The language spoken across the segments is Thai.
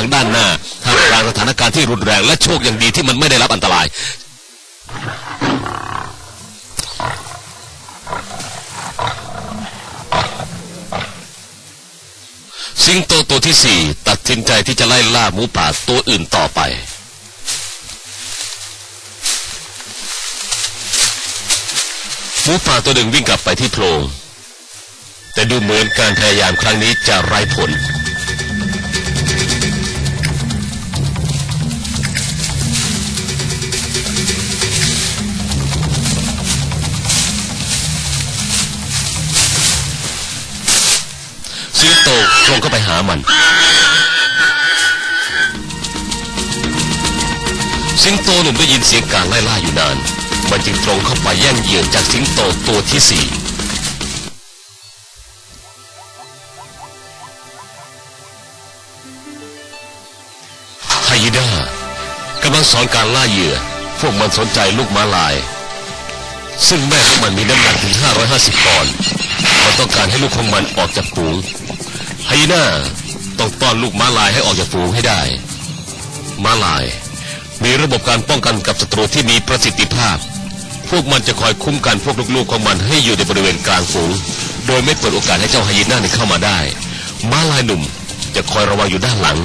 ทางด้านหน้าท่ามกลางสถานการณ์ที่รุนแรงและโชคอย่างดีที่มันไม่ได้รับอันตรายสิงโตตัวที่สี่ตัดสินใจที่จะไล่ล่าหมูป่าตัวอื่นต่อไป หมูป่าตัวหนึ่งวิ่งกลับไปที่โพรงแต่ดูเหมือนการพยายามครั้งนี้จะไร้ผล ตตรงเข้าไปหามันสิงโตหนุ่มได้ยินเสียงการไล่ล่าอยู่นาน มันจึงตรงเข้าไปแย่งเหยื่อจากสิงโตตัวที่สี่ไฮยีน่ากำลังสอนการล่าเหยื่อ พวกมันสนใจลูกม้าลาย ซึ่งแม่ของมันมีน้ำหนักถึง 550ปอนด์มันต้องการให้ลูกของมันออกจากฝูง ไฮยีน่าต้องต้อนลูกม้าลายให้ออกจากฝูงให้ได้ ม้าลาย มีระบบการป้องกันกับศัตรูที่มีประสิทธิภาพ พวกมันจะคอยคุ้มกันพวกลูกๆของมันให้อยู่ในบริเวณกลางฝูง โดยไม่เปิดโอกาสให้เจ้าไฮยีน่าเนี่ยเข้ามาได้ ม้าลายหนุ่มจะคอยระวังอยู่ด้านหลัง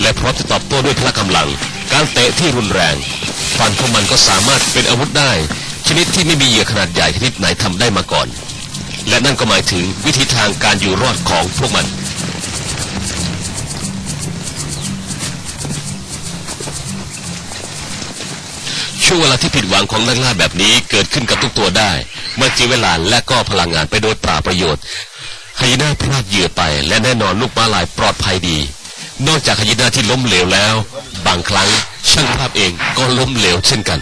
และพร้อมจะตอบโต้ด้วยพละกำลัง การเตะที่รุนแรงฟันของมันก็สามารถเป็นอาวุธได้ ชนิดที่ไม่มีเหยื่อขนาดใหญ่ชนิดไหนทำได้มาก่อน และนั่นก็หมายถึงวิธีทางการอยู่รอดของพวกมัน ช่วงเวลาที่ผิดหวังของนักล่าแบบนี้เกิดขึ้นกับทุกตัวได้ เมื่อจีเวลาและก็พลังงานไปโดยปราประโยชน์ไฮยีน่าพลาดเหยื่อไป และแน่นอนลูกม้าลายปลอดภัยดี นอกจากไฮยีน่าที่ล้มเหลวแล้ว บางครั้งช่างภาพเองก็ล้มเหลวเช่นกัน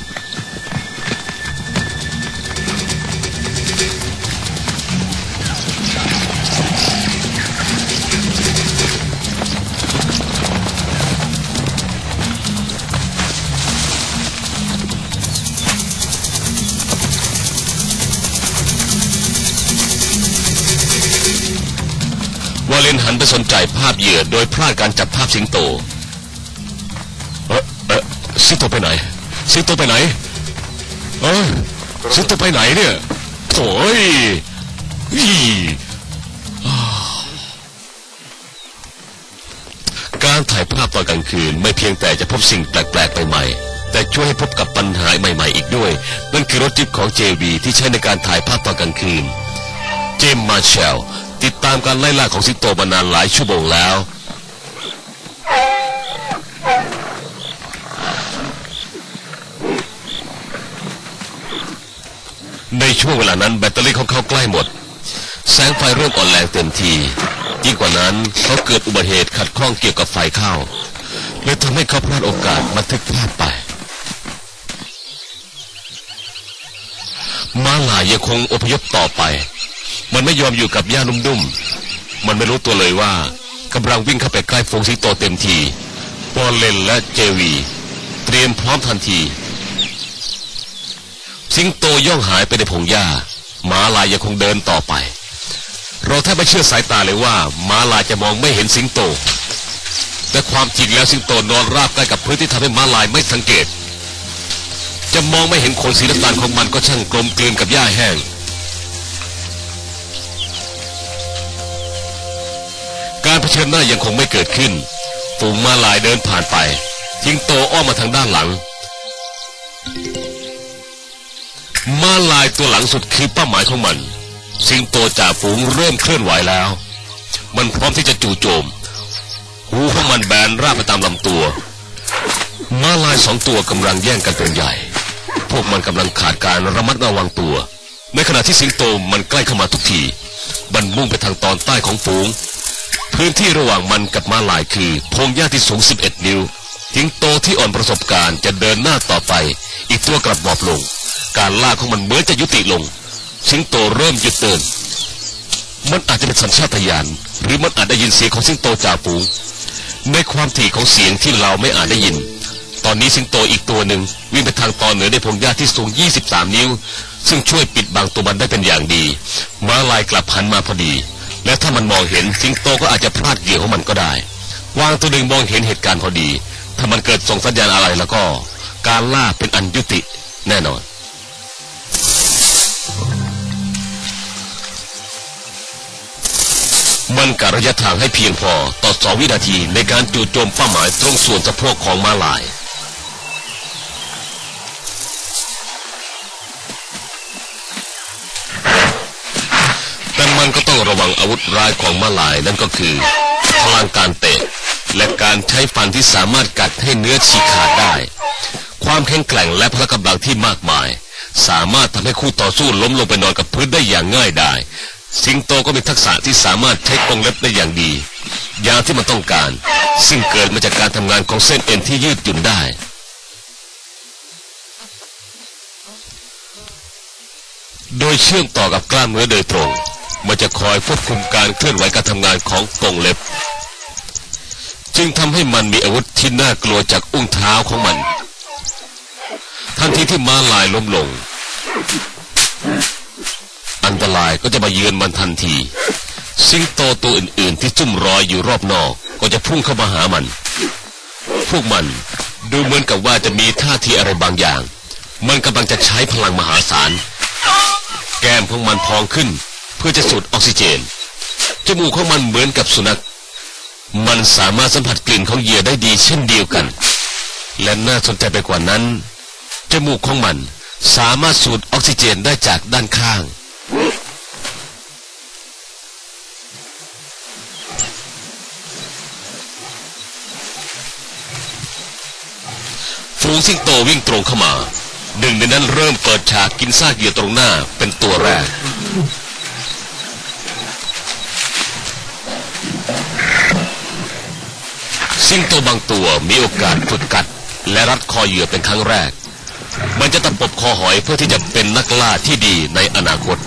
หันไปสนใจภาพเหยื่อโดยพลาดการจับภาพสิงโต เอ๊ะเอ๊ะสิงโตไปไหน สิงโตไปไหน เอ้ยสิงโตไปไหนเนี่ยโถ่เอ้ยอีอการถ่ายภาพตอนกลางคืนไม่เพียงแต่จะพบสิ่งแปลกๆใหม่ๆแต่ช่วยให้พบกับปัญหาใหม่ ๆ อีกด้วย นั่นคือรถจิ๊บของ JV ที่ใช้ในการถ่ายภาพตอนกลางคืน เจมส์มาเชล ติดตามการไล่ล่าของสิงโตมานานหลายชั่วโมงแล้ว ในช่วงเวลานั้นแบตเตอรี่ของเขาใกล้หมด แสงไฟเริ่มอ่อนแรงเต็มที ยิ่งกว่านั้นเขาเกิดอุบัติเหตุขัดข้องเกี่ยวกับไฟเข้าเลยทำให้เขาพลาดโอกาสบันทึกภาพไปม้าลายยังคงอพยพต่อไป มันไม่ยอมอยู่กับหญ้านุ่มๆ มันไม่รู้ตัวเลยว่ากำลังวิ่งเข้าไปใกล้ฝูงสิงโตเต็มทีปอลเลนและเจวี เตรียมพร้อมทันที สิงโตย่องหายไปในพงหญ้าม้าลายยังคงเดินต่อไป เราแทบไม่เชื่อสายตาเลยว่าม้าลายจะมองไม่เห็นสิงโต แต่ความจริงแล้วสิงโตนอนราบใกล้กับพื้นที่ทำให้ม้าลายไม่สังเกต จะมองไม่เห็นขนสีน้ำตาลของมันก็ช่างกลมกลืนกับหญ้าแห้ง เชิญหน้ายังคงไม่เกิดขึ้นฝูงมาลายเดินผ่านไปสิงโตอ้อมมาทางด้านหลัง มาลายตัวหลังสุดคือเป้าหมายของมัน สิงโตจ่าฝูงเริ่มเคลื่อนไหวแล้ว มันพร้อมที่จะจู่โจม หูของมันแบนราบไปตามลำตัว มาลายสองตัวกำลังแย่งกันเป็นใหญ่ พวกมันกำลังขาดการระมัดระวังตัว ในขณะที่สิงโตมันใกล้เข้ามาทุกที มันมุ่งไปทางตอนใต้ของฝูง พื้นที่ระหว่างมันกับมาลายคือ พงหญ้าที่สูง 11 นิ้วสิงโตที่อ่อนประสบการณ์จะเดินหน้าต่อไป อีกตัวกลับหมอบลง การล่าของมันเหมือนจะยุติลงสิงโตเริ่มหยุดเดิน มันอาจจะเป็นสัญชาตญาณหรือมันอาจได้ยินเสียงของสิงโตจ่าฝูงในความถี่ของเสียงที่เราไม่อาจได้ยิน ตอนนี้สิงโตอีกตัวหนึ่งวิ่งไปทางตอนเหนือในพงหญ้าที่สูง 23 นิ้ว ซึ่งช่วยปิดบังตัวมันได้เป็นอย่างดีม้าลายกลับหันมาพอดี และถ้ามันมองเห็นสิงโตก็อาจจะพลาดเหยื่อของมันก็ได้กวางตัวหนึ่งมองเห็นเหตุการณ์พอดี ถ้ามันเกิดส่งสัญญาณอะไรแล้วก็ การล่าเป็นอันยุติแน่นอนมันกะระยะทางให้เพียงพอต่อสองวินาทีในการจู่โจมเป้าหมายตรงส่วนสะโพกของมาลาย มันก็ต้องระวังอาวุธร้ายของมาลายนั่นก็คือ พลังการเตะ และการใช้ฟันที่สามารถกัดให้เนื้อฉีกขาดได้ ความแข็งแกร่งและพละกำลังที่มากมาย สามารถทำให้คู่ต่อสู้ล้มลงไปนอนกับพื้นได้อย่างง่ายไดายสิงโตก็มีทักษะที่สามารถใช้กรงเล็บได้อย่างดียางที่มันต้องการ ซึ่งเกิดมาจากการทำงานของเส้นเอ็นที่ยืดหยุ่นได้ โดยเชื่อมต่อกับกล้ามเนื้อโดยตรง มันจะคอยควบคุมการเคลื่อนไหวการทำงานของกรงเล็บ จึงทำให้มันมีอาวุธที่น่ากลัวจากอุ้งเท้าของมัน ทันทีที่ม้าลายล้มลง อันตรายก็จะมาเยือนมันทันที สิงโตตัวอื่นๆที่ซุ่มรอยอยู่รอบนอกก็จะพุ่งเข้ามาหามัน พวกมันดูเหมือนกับว่าจะมีท่าทีอะไรบางอย่าง มันกำลังจะใช้พลังมหาศาล แก้มของมันพองขึ้น เพื่อจะสูดออกซิเจน จมูกของมันเหมือนกับสุนัข มันสามารถสัมผัสกลิ่นของเหยื่อได้ดีเช่นเดียวกัน และน่าสนใจไปกว่านั้น จมูกของมันสามารถสูดออกซิเจนได้จากด้านข้าง ฝูงสิงโตวิ่งตรงเข้ามา หนึ่งในนั้นเริ่มเปิดฉากกินซากเหยื่อตรงหน้าเป็นตัวแรก สิงโตบางตัวมีโอกาสฝึกกัด และรัดคอเหยื่อเป็นครั้งแรก มันจะตะปบคอหอยเพื่อที่จะเป็นนักล่าที่ดีในอนาคต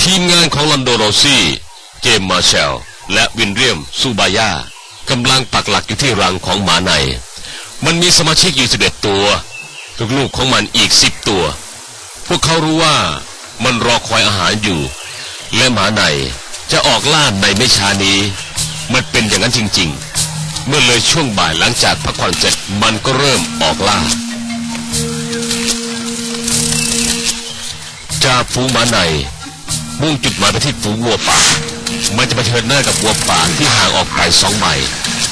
ทีมงานของลอนโดโรซี่ เจมส์มาเชล และวินเรียมซูบายากำลังปักหลักอยู่ที่รังของหมาใน มันมีสมาชิกอยู่ 11 ตัว ลูกๆของมันอีก 10 ตัว พวกเขารู้ว่า มันรอคอยอาหารอยู่ และหมาในจะออกล่าในไม่ช้านี้ มันเป็นอย่างนั้นจริง ๆ เมื่อเลยช่วงบ่ายหลังจากพักผ่อนเสร็จมันก็เริ่มออกล่าจากฝูงหมาในมุ่งจุดหมายไปที่ฝูงวัวป่า มันจะเผชิญหน้ากับวัวป่าที่ห่างออกไปสองไมล์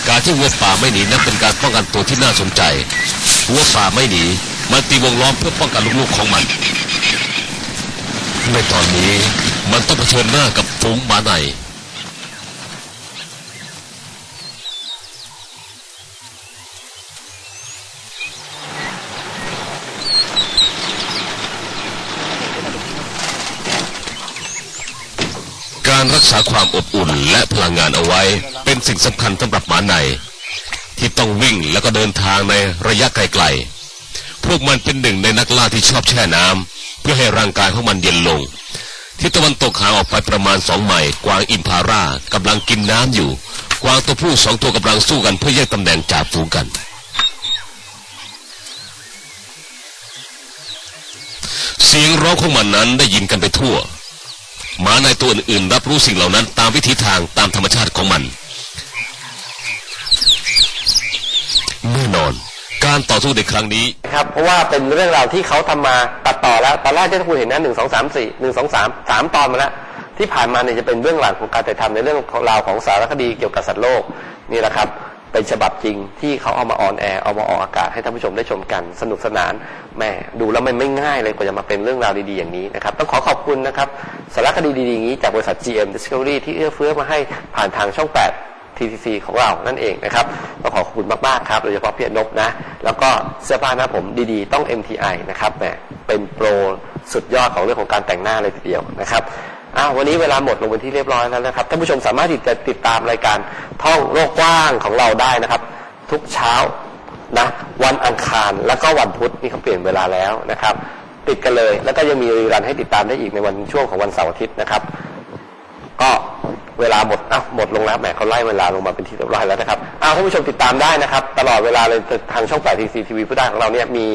การที่วัวป่าไม่หนีนั้นเป็นการป้องกันตัวที่น่าสนใจ วัวป่าไม่หนี มันตีวงล้อมเพื่อป้องกันลูกๆของมัน ในตอนนี้มันต้องเผชิญหน้ากับฝูงหมาในการรักษาความอบอุ่นและพลังงานเอาไว้เป็นสิ่งสำคัญสำหรับหมาใน ที่ต้องวิ่งแล้วก็เดินทางในระยะไกลๆ พวกมันเป็นหนึ่งในนักล่าที่ชอบแช่น้ำ พื่อให้ร่างกายของมันเย็นลงที่ตะวันตกห่างออกไปประมาณสองไมล์กวางอิมพาร่ากำลังกินน้ำอยู่ กวางตัวผู้สองตัวกำลังสู้กันเพื่อแย่งตำแหน่งจ่าฝูงกันเสียงร้องของมันนั้นได้ยินกันไปทั่วหมาในตัวอื่นๆรับรู้สิ่งเหล่านั้นตามวิถีทางตามธรรมชาติของมัน แน่นอน การต่อสู้ในครั้งนี้ ครับเพราะว่าเป็นเรื่องราวที่เขาทำมาตัดต่อแล้วตอนแรกที่คุณเห็นนะหนึ่งสองสามสี่หนึ่งสองสามสามตอนมาแล้วที่ผ่านมาเนี่ยจะเป็นเรื่องหลังของการถ่ายทำในเรื่องของราวของสารคดีเกี่ยวกับสัตว์โลกนี่แหละครับเป็นฉบับจริงที่เขาเอามาออนแอร์เอามาออกอากาศให้ท่านผู้ชมได้ชมกันสนุกสนานแหม่ดูแล้วมันไม่ง่ายเลยกว่าจะมาเป็นเรื่องราวดีๆอย่างนี้นะครับต้องขอขอบคุณนะครับสารคดีดีๆอย่างนี้จากบริษัท GM Discovery ที่เอื้อเฟื้อมาให้ผ่านทางช่อง 8 TCC ของเรานั่นเองนะครับก็ขอขอบคุณมากๆครับโดยเฉพาะพี่อนบนะ แล้วก็เสื้อผ้าหน้าผมดีๆ ต้อง MTI นะครับแหมเป็นโปรสุดยอดของเรื่องของการแต่งหน้าเลยทีเดียวนะครับอ้าววันนี้เวลาหมดลงเป็นที่เรียบร้อยแล้วนะครับท่านผู้ชมสามารถติดติดตามรายการท่องโลกกว้างของเราได้นะครับ ทุกเช้านะวันอังคารแล้วก็วันพุธนี่เขาเปลี่ยนเวลาแล้วนะครับ ติดกันเลยแล้วก็ยังมีรีรันให้ติดตามได้อีกในวันช่วงของวันเสาร์อาทิตย์นะครับ ก็ เวลาหมดอ้าวหมดลงแล้วแหมเขาไล่เวลาลงมาเป็นที่เรียบร้อยแล้วนะครับอ้าวท่านผู้ชมติดตามได้นะครับ ตลอดเวลาเลยทางช่อง8ทีซีทีวีผู้ได้ของเราเนี่ยมี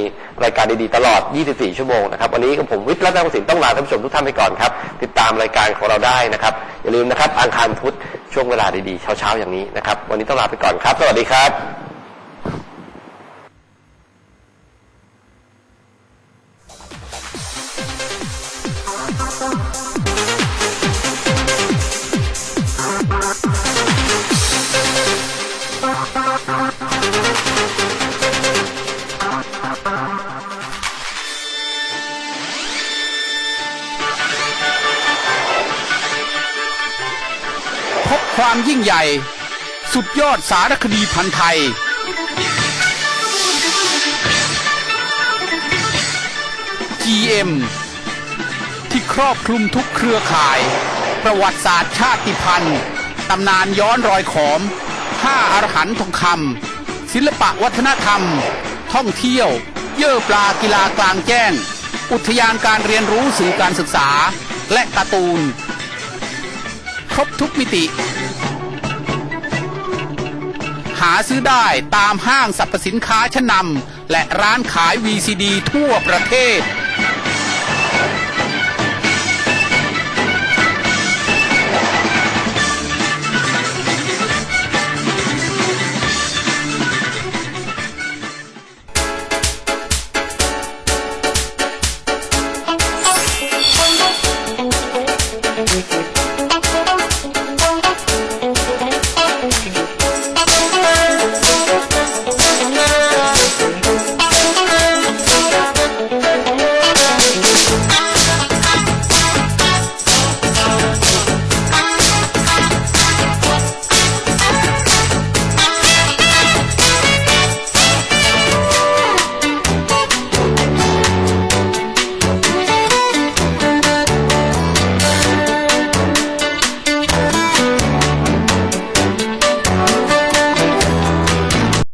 รายการดีๆตลอด 24 ชั่วโมงนะครับวันนี้กับผมวิทย์รัตนประสิทธิ์ต้องลาท่านผู้ชมทุกท่านไปก่อนครับติดตามรายการของเราได้นะครับอย่าลืมนะครับอังคารพุธช่วงเวลาดีๆเช้าๆอย่างนี้นะครับวันนี้ต้องลาไปก่อนครับ สวัสดีครับ ใหญ่ สุดยอดสารคดีพันไทย GM ที่ครอบคลุมทุกเครือข่าย ประวัติศาสตร์ชาติพันธุ์ตำนานย้อนรอยขอมห้าอรหันต์ทองคำศิลปะวัฒนธรรม ท่องเที่ยว เยื่อปลากีฬากลางแจ้ง อุทยานการเรียนรู้สื่อการศึกษา และการ์ตูน ครบทุกมิติ หาซื้อได้ตามห้างสรรพสินค้าชั้นนำและร้านขาย VCD ทั่วประเทศ